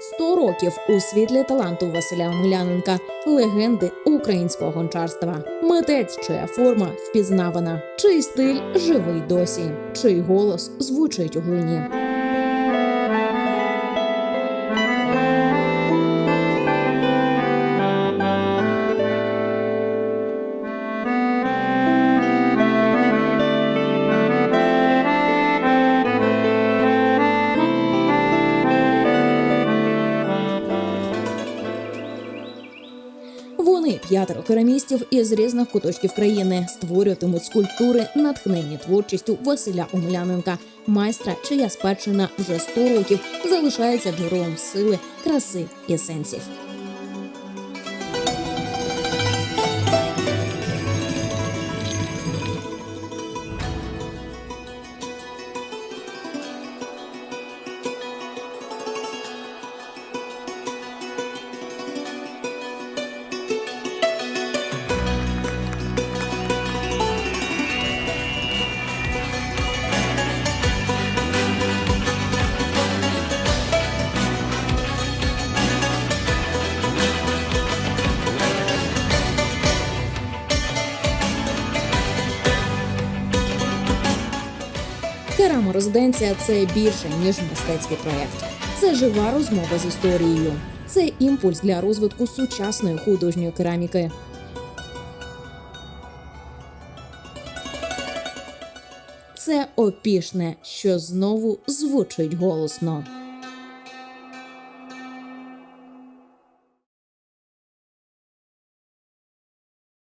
100 років у світлі таланту Василя Омеляненка, легенди українського гончарства. Митець, чия форма впізнавана, чий стиль живий досі, чий голос звучить у глині. Вони п'ятеро керамістів із різних куточків країни створюватимуть скульптури, натхнені творчістю Василя Омеляненка, майстра, чия спадщина вже 100 років залишається джерелом сили, краси і сенсів. Кераморезиденція це більше ніж мистецький проєкт. Це жива розмова з історією. Це імпульс для розвитку сучасної художньої кераміки. Це опішне, що знову звучить голосно.